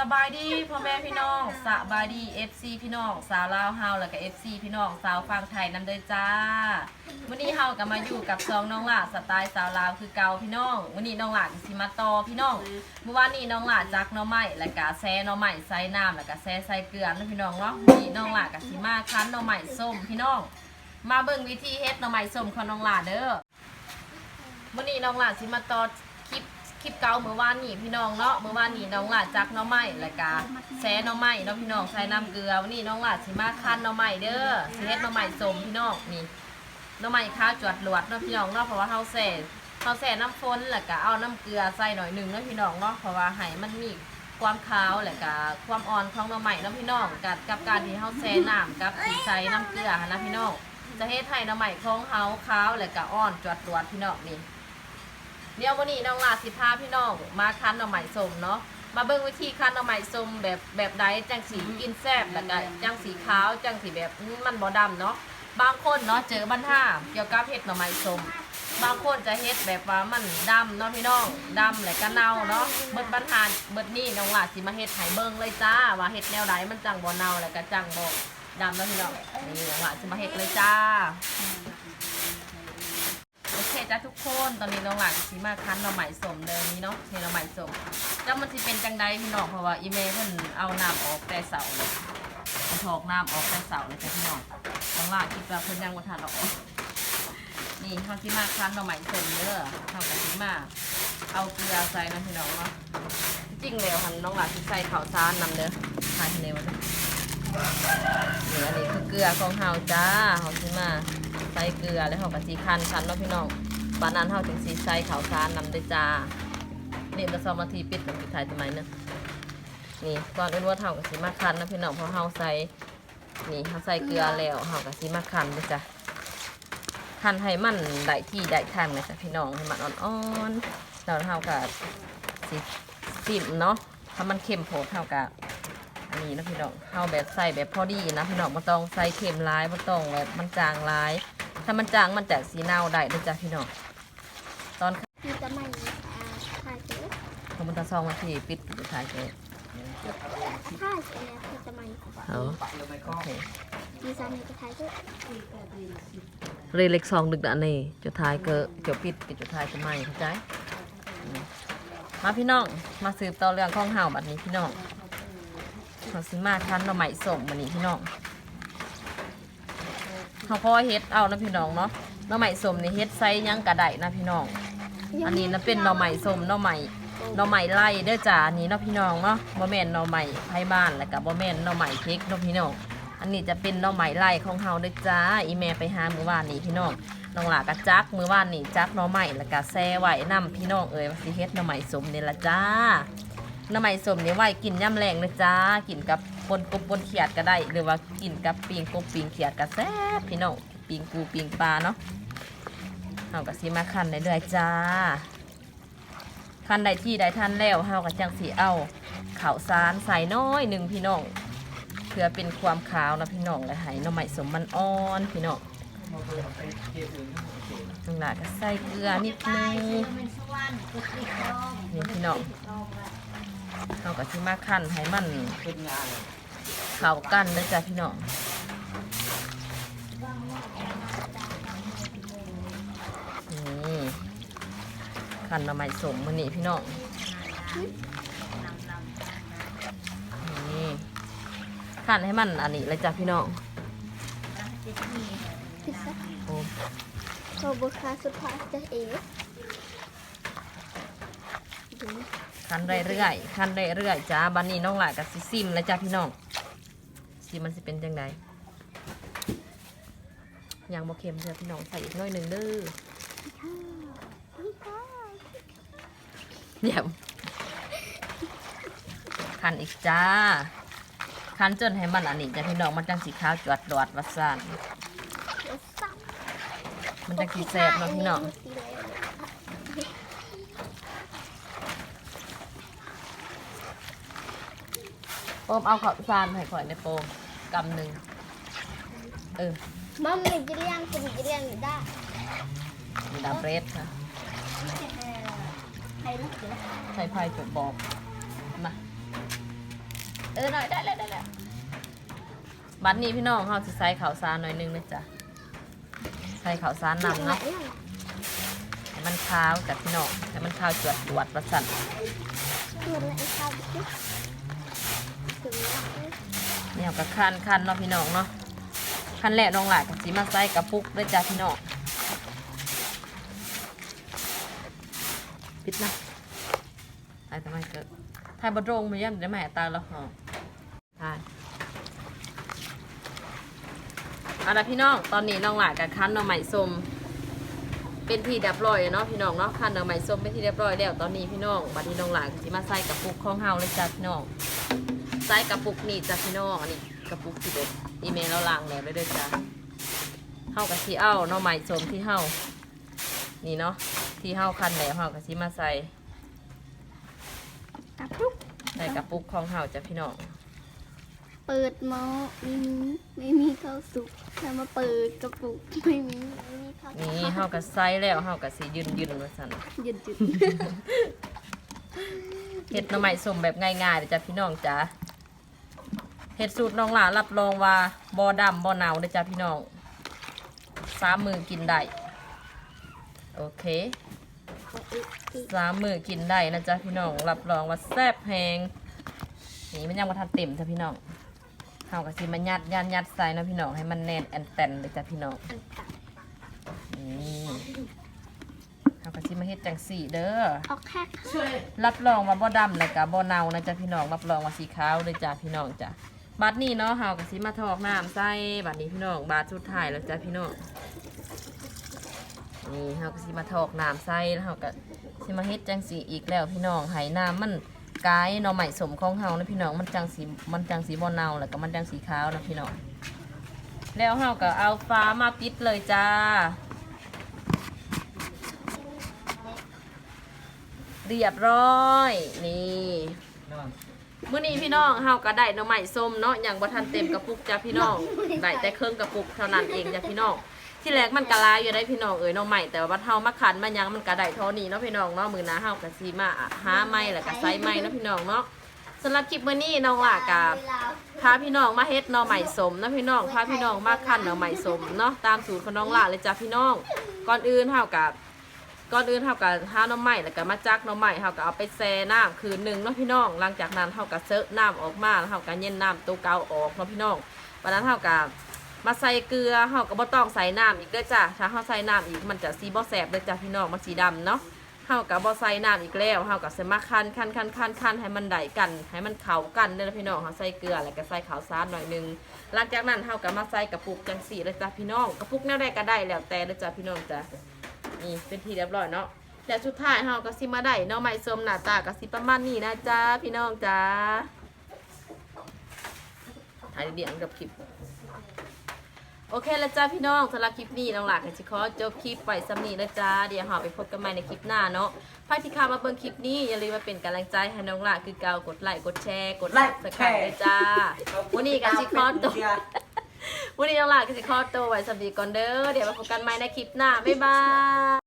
สบายดีพ่อแม่พี่น้องสบายดี FC พี่น้องสาวลาวเฮาแล้วก็ FC พี่น้องสาวฟังไทยนำเด้อจ้าวันนี้เฮาก็มาอยู่กับซองน้องหลาสไตล์สาวลาวคือเก่าพี่น้องวันนี้น้องหลาก็สิมาต่อพี่น้องเมื่อวานนี้น้องหลาจักน้องไม้แล้วก็แซ่น้องไม้ใส่น้ำแล้วก็แซ่ใส่เกลือนะพี่น้องเนาะวันนี้น้องหลาก็สิมาคั้นน้องไม้ส้มพี่น้อง มาเบิ่งวิธีเฮ็ดน้องไม้ส้มของน้องหลาเด้อมื่อนี้น้องหลาสิมาต่อ คลิปเก่าเมื่อวานนี้พี่น้องเนาะเมื่อวานนี้น้องหลาจักน้องไม้แล้วก็แซน้องไม้เนาะพี่น้องใส่น้ำเกลือวันนี้น้องหลานสิมาคั้นน้องไม้เด้อสิเฮ็ดน้องไม้สมพี่น้องนี่น้องไม้ข้าวจวดหลวดเนาะพี่น้องเนาะเพราะว่าเฮาแซ่เฮาแซ่น้ำฝนแล้วก็เอาน้ำเกลือใส่หน่อยหนึ่งเนาะพี่น้องเนาะเพราะว่าให้มันมีความขาวแล้วก็ความอ่อนของน้องไม้เนาะพี่น้องกับกับการที่เฮาแซ่น้ำกับใส่น้ำเกลือนะพี่น้องจะเฮ็ดให้น้องไม้ของเฮาขาวแล้วก็อ่อนจวดหลวดพี่น้องนี่ เดี๋ยววันนี้น้องลาสิพาพี่น้องมาคั้นหน่อไม้ส้มเนาะมาเบิ่งวิธีคั้นหน่อไม้ส้มแบบแบบใดจังสีกินแซ่บแล้วก็จังสีขาวจังสีแบบมันบ่ดำเนาะบางคนเนาะเจอปัญหาเกี่ยวกับเห็ดหน่อไม้ส้มบางคนจะเฮ็ดแบบว่ามันดำเนาะพี่น้องดำแล้วก็เน่าเนาะเบิดปัญหาเบิดนี่น้องลาสิมาเฮ็ดให้เบิ่งเลยจ้าว่าเฮ็ดแนวใดมันจังบ่เน่าแล้วก็จังบ่ดำเนาะพี่น้องนี่น้องลาสิมาเฮ็ดเลยจ้า โอเคจ้าทุกคนตอนนี้น้องหลานสิมาคั้นหน่อไม้สมเดิมนี้เนาะนี่หน่อไม้สมจ้ามันสิเป็นจังใดพี่น้องเพราะว่าอีเมลเพิ่นเอาน้ำออกแต่เสาเลยมันถอกน้ำออกแต่เสาเลยจ้ะพี่น้องน้องหลานคิดว่าเพิ่นยังบ่ทันออกนี่เขาสิมาคั้นหน่อไม้สมเด้อเขาก็สิมาเอาเกลือใส่นะพี่น้องเนาะจริงแล้วหันน้องหลานสิใส่ข้าวสารนำเด้อทายให้แน่ว่าเด้อนี่อันนี้คือเกลือของเฮาจ้าเฮาสิมา เกลือแล้วเขาก็สีคันคันเนาะพี่น้องบานนั้นเขาถึงสีใส่ขาวสารนำด้จ้านี่จะสองนาทีปิดกับปิดท้ายทำไมเนาะนี่ก่อนอื่นว่าเท่ากับสีมาคันนะพี่น้องพราะเขาใส่นี่เขาใส่เกลือแล้วเขากับสีมาคันด้วยจ้ะคันให้มันได้ที่ได้ทางเลยจ้ะพี่น้องให้มันอ่อนๆแล้วเขากับสีสิมเนาะถ้ามันเค็มโผดเท่ากับอันนี้นะพี่น้องเข้าแบบใส่แบบพอดีนะพี่น้องไม่ต้องใส่เค็มร้ายไม่ต้องแบบมันจางร้าย ถ้ามันจางมันจะสีเน่าได้ด้วยจ้ะพี่น้องตอนมีจะไม่อ่าถ่ายเจ๊ของมันตะซองมาทีปิดสุดท้ายเจ๊ถ่ายเจ๊มีจะไม่เอาโอเคมีสามีจะถ่ายเจ๊เรเล็กซองดึกดะนี่จุดท้ายก็เกี่ยวปิดปิดจุดท้ายจะไม่เข้าใจอืมมาพี่น้องมาสืบต่อเรื่องข้องเห่าแบบนี้พี่น้องเขาสิมาทันเราใหม่ส่งมานี่พี่น้อง เขาพอเฮ็ดเอานะพี่น้องเนาะหน่อใหม่สมนี่เฮ็ดไซยังกระไดนะพี่น้อง อันนี้นะเป็นหน่อใหม่สมหน่อใหม่หน่อใหม่ไล่เด้อจ้าอันนี้เนาะพี่น้องเนาะบ่แม่นหน่อใหม่ไผบ้านแล้วก็บ่แม่นหน่อใหม่พริกเนาะพี่น้องอันนี้จะเป็นหน่อใหม่ไล่ของเฮาเด้อจ้าอีแม่ไปหามื้อวานนี้พี่น้องน้องหลากระจักมื้อวานนี้จักหน่อใหม่แล้วก็แซ่ไว้นํพี่น้องเอ้ยว่าสิเฮ็ดหน่อใหม่สมนี่ล่ะจ้าหน่อใหม่สมนี่ไว้กินย่ำแรงเด้อจ้ากินกับ ปนกบปนเขียดก็ได้ หรือว่ากินกับปิงกบปิงเขียดก็แซ่บพี่น้องปิงปูปิงปลาเนาะเฮาก็สิมาคั่นเรื่อยๆจ้าคันใดที่ใดท่านแล้วเฮาก็จังสีเอาข้าวสารใส่น้อยหนึ่งพี่น้องเพื่อเป็นความขาวนะพี่น้องและให้น้ำใหม่สมมันอ่อนพี่น้องข้างหน้าก็ใส่เกลือนิดนึงนี่พี่น้องเราก็สิมาคั่นให้มัน เข้ากันนะจ๊ะพี่น้องนี่คั่นหน้ำใหม่สมมันนี่พี่น้องนี่ขันให้มันอันนี้เลยจ้ะพี่น้องพิซซ่าโอ้โรบุคาสุภาพจะเอ๋ดูขันเรื่อยๆขันเรื่อยๆจ้าบันนี้น้องหลายกับซิซิมแล้วจ้ะพี่น้อง ซิมันสิเป็นจังไดยังบ่เค็มเจ้ะพี่น้องใส่อีกหน้อยหนึ่งเด้อข้าวพี่ข้าวเดี๋ยวขันอีกจ้าขันจนให้มันอันนี้จ้ะพี่น้องมันจังสีขาวจวดดวดวัดซานเดี๋ยวสั่งมันจังสีแซ่บเนาะพี่น้องโปมเอาข้าวสารให้ข่อยในโปม กำหนึ่งเออมัมมี่จะเรียนคุณจะเรียนได้มีดาเบรดค่ะให้ลูกเดี๋ยวใช้ไพ่จดบอก มาอหน่อยได้แล้วได้แล้วบัดนี้พี่น้องเขาจะใส่ข้าวสารหน่อยนึงนะจ๊ะใส่ข้าวสารนำไหนเนาะเนี่ยให้มันขาวจากพี่น้องให้มันขาวจวดจวดประสันตัวไหนข้าวดิถึงแล้ว เนี่ยก็คันคันเนาะพี่น้องเนาะคันแรกน้องหลายกับสีมาใส่กระปุกด้วยจ้ะพี่น้องปิดนะไอ้ทำไมเกิดถ่ายบดโรงมาเยี่ยมได้ไหมตาแล้วเหรอถ่ายเอาละพี่น้องตอนนี้น้องหลายกับคันหน่อไม้ส้มเป็นที่เรียบร้อยเนาะพี่น้องเนาะคันหน่อไม้ส้มเป็นที่เรียบร้อยแล้วตอนนี้พี่น้องบัดนี้น้องหลายก็สิมาใส่กระปุกของเฮาเลยจ้ะพี่น้อง ใส่กระปุกนี่จ้ะพี่น้องอันนี้กระปุกที่เด็ดอีเมลเราล้างแล้วเลยเด้อจ้ะเฮากับสีเอาหน่อไม้ส้มที่เฮานี่เนาะที่เฮาคันแล้วเฮากับสีมาใส่กระปุกใส่กระปุกของเฮาจ้ะพี่น้องเปิดหม้อไม่มีไม่มีข้าวสุกถ้ามาเปิดกระปุกไม่มีไม่มีข้าวสุกนี่เฮากับใส่แล้วเฮากับสียืนยืนๆว่าซั่นหยุดหยุดเฮ็ดหน่อไม้ส้มแบบง่ายๆเด้อจ้ะพี่น้องจ้ะ เฮ็ดสูตรน้องหลานรับรองว่าบ่ดำบ่เนาเด้อจ้ะพี่น้องสามมือกินได้โอเคสามมือกินได้นะจ๊ะพี่น้องรับรองว่าแซ่บแหงนี่มันยังมาทันเต็มจ้ะพี่น้องเฮากับสิมายัดยัดยัดใส่นะพี่น้องให้มันแน่นแอนแตนเลยจ้ะพี่น้องนี่เฮากับสิมาเฮ็ดจังสี่เด้อเอาแค่รับรองว่าบ่ดำเลยกับบ่เนานะจ๊ะพี่น้องรับรองว่าสีขาวเลยจ้ะพี่น้องจ้ะ บัดนี้เนาะเฮากับสิมาทอกน้ำใส่บัดนี้พี่น้องบาดสุดท้ายแล้วจ้ะพี่น้องนี่เฮาก็สิมาทอกน้ำใส่แล้วเฮาก็สิมาเฮ็ดจังสีอีกแล้วพี่น้องให้น้ำมันกายหน่อใหม่สมของเฮานะพี่น้องมันจังสีมันจังสีบ่เนาแล้วก็มันจังสีขาวนะพี่น้องแล้วเฮาก็เอาฟ้ามาปิดเลยจ้าเรียบร้อยนี่ มื้อนี้พี่น้องเฮาก็ได้หน่อไม้ส้มเนาะอย่างบ่ทันเต็มกระปุกจ้ะพี่น้องได้แต่เครื่องกระปุกเท่านั้นเองจ้ะพี่น้องที่แรกมันก็หลายอยู่ได้พี่น้องเอ้ยหน่อไม้แต่ว่าบัดเฮามาขันมายังมันก็ได้เท่านี้เนาะพี่น้องเนาะมื้อหน้าเฮาก็สิมาหาไม้แล้วก็ใส่ไม้เนาะพี่น้องเนาะสำหรับคลิปมื้อนี้น้องล่ะกับพาพี่น้องมาเฮ็ดหน่อใหม่สมนะพี่น้องพาพี่น้องมาคั่นหน่อใหม่สมเนาะตามสูตรของน้องหล่าเลยจ้ะพี่น้อง ก่อนอื่นเฮากับ ก่อนอื่นเฮากับหาน่อใหม่แล้วก็มาจักน่อใหม่เฮาก็เอาไปแช่น้ำคืนหนึ่งเนาะพี่น้อง หลังจากนั้นเฮาก็เซอะน้ำออกมาแล้วเฮาก็เย็นน้ำตัวเก่าออกเนาะพี่น้องวันนั้นเฮาก็มาใส่เกลือเฮาก็บ่ต้องใส่น้ำอีกเด้อจ้ะถ้าเฮาใส่น้ำอีกมันจะสีบ่แสบเด้อจ้ะพี่น้องมันสีดำเนาะเฮากับบ่ใส่น้ำอีกแล้วเฮากับใส่มาคั้นคั้นคั้นคั้นคั้นให้มันได้กัน ให้มันเข้ากันเด้อพี่น้องเฮาใส่เกลือแล้วก็ใส่ข้าวสารหน่อยหนึงหลังจากนั้นเฮาก็มาใส่กระปุกจังสีเลยจ้ะพี่น้องกระปุกแนวใดก็ได้แล้วแต่เลยจ้ะพี่น้องจ้ะ นี่เป็นที่เรียบร้อยเนาะแต่สุดท้ายเฮาก็สิมาได้หน่อไม้ส้มหน้าตาก็สิประมาณนี้นะจ้าพี่น้องจ้าถ่ายเดียวกับคลิปโอเคแล้วจ้าพี่น้องสำหรับคลิปนี้น้องหลากก็สิขอจบคลิปไว้สำนี้แล้วจ้าเดี๋ยวหาไปพบกันใหม่ในคลิปหน้าเนาะใครที่เข้ามาเบิ่งคลิปนี้อย่าลืมมาเป็นกำลังใจให้น้องหลากคือเก่ากดไลค์กดแชร์กดไลค์สกายเลยจ้าวันนี้ก็สิขอตัว วันนี้ต้องลากก็สิขอตัวไว้สวีดีก่อนเด้อ เดี๋ยวมาพบกันใหม่ในคลิปหน้า บ๊ายบาย